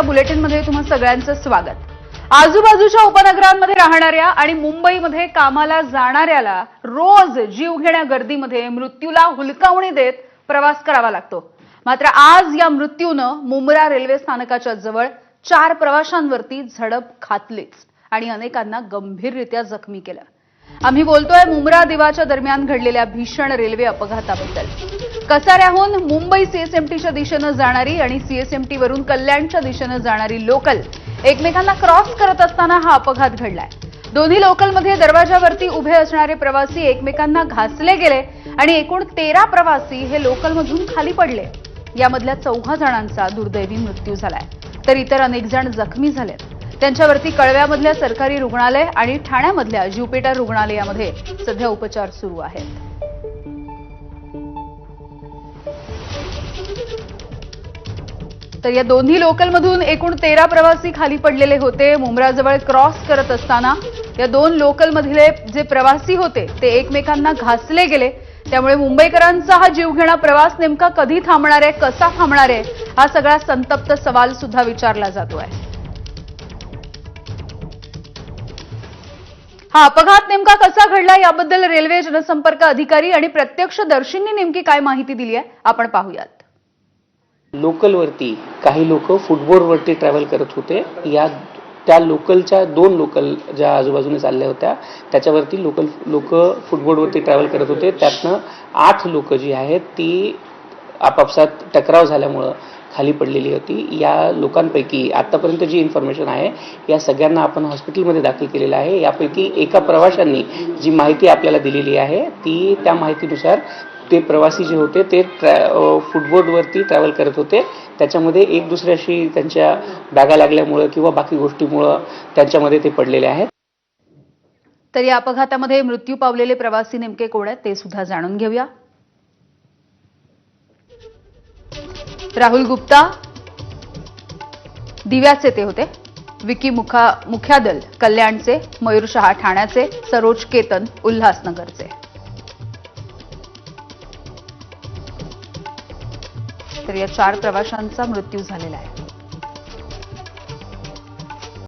या बुलेटिनमध्ये तुम्हा सगळ्यांचं स्वागत. आजूबाजूच्या उपनगरांमध्ये राहणाऱ्या आणि मुंबईमध्ये कामाला जाणाऱ्याला रोज जीवघेण्या गर्दीमध्ये मृत्यूला हुलकावणी देत प्रवास करावा लागतो. मात्र आज या मृत्यूनं मुंब्रा रेल्वे स्थानकाच्या जवळ चार प्रवाशांवरती झडप घातलीच आणि अनेकांना गंभीररित्या जखमी केलं. आम्ही बोलतोय मुंब्रा दिवाच्या दरम्यान घडलेल्या भीषण रेल्वे अपघाताबद्दल. कसाऱ्याहून मुंबई सीएसएमटीच्या दिशेनं जाणारी आणि सीएसएमटीवरून कल्याणच्या दिशेनं जाणारी लोकल एकमेकांना क्रॉस करत असताना हा अपघात घडलाय. दोन्ही लोकलमध्ये दरवाजावरती उभे असणारे प्रवासी एकमेकांना घासले गेले आणि एकूण तेरा प्रवासी हे लोकलमधून खाली पडले. यामधल्या चौघा जणांचा दुर्दैवी मृत्यू झालाय. तर इतर अनेक जण जखमी झालेत. त्यांच्यावरती कळव्यामधल्या सरकारी रुग्णालय आणि ठाण्यामधल्या ज्युपिटर रुग्णालयामध्ये सध्या उपचार सुरू आहेत. तर या दोन्ही लोकलमधून एकूण तेरा प्रवासी खाली पडलेले होते. मुंब्राजवळ क्रॉस करत असताना या दोन लोकलमधले जे प्रवासी होते ते एकमेकांना घासले गेले. त्यामुळे मुंबईकरांचा हा जीवघेणा प्रवास नेमका कधी थांबणार आहे कसा थांबणार आहे हा सगळा संतप्त सवाल सुद्धा विचारला आहे हा अपघात नेमका कसा घडला याबद्दल रेल्वे जनसंपर्क अधिकारी आणि प्रत्यक्षदर्शींनी नेमकी काय माहिती दिली आहे आपण पाहूयात. लोकलवरती काही लोक फुटबोर्डवरती ट्रॅव्हल करत होते. या त्या लोकलच्या दोन लोकल ज्या आजूबाजूने चालल्या होत्या त्याच्यावरती लोकल लोक फुटबोर्डवरती ट्रॅव्हल करत होते. त्यातनं आठ लोक जी आहेत ती आपापसात टकराव झाल्यामुळं खाली पडलेली होती. या लोकांपैकी आत्तापर्यंत जी इन्फॉर्मेशन आहे या सगळ्यांना आपण हॉस्पिटलमध्ये दाखल केलेलं आहे. यापैकी एका प्रवाशांनी जी माहिती आपल्याला दिलेली आहे ती त्या माहितीनुसार ते प्रवासी जे होते ते ट्रॅ फुटबोर्डवरती ट्रॅव्हल करत होते. त्याच्यामध्ये एक दुसऱ्याशी त्यांच्या बॅगा लागल्यामुळं किंवा बाकी गोष्टीमुळं त्यांच्यामध्ये ते पडलेले आहेत. तर या अपघातामध्ये मृत्यू पावलेले प्रवासी नेमके कोण आहेत ते सुद्धा जाणून घेऊया. राहुल गुप्ता दिव्याचे ते होते विकी मुखा मुख्यादल कल्याणचे मयूर शहा ठाण्याचे सरोज केतन उल्हासनगरचे. तर या चार प्रवाशांचा मृत्यू झालेला आहे.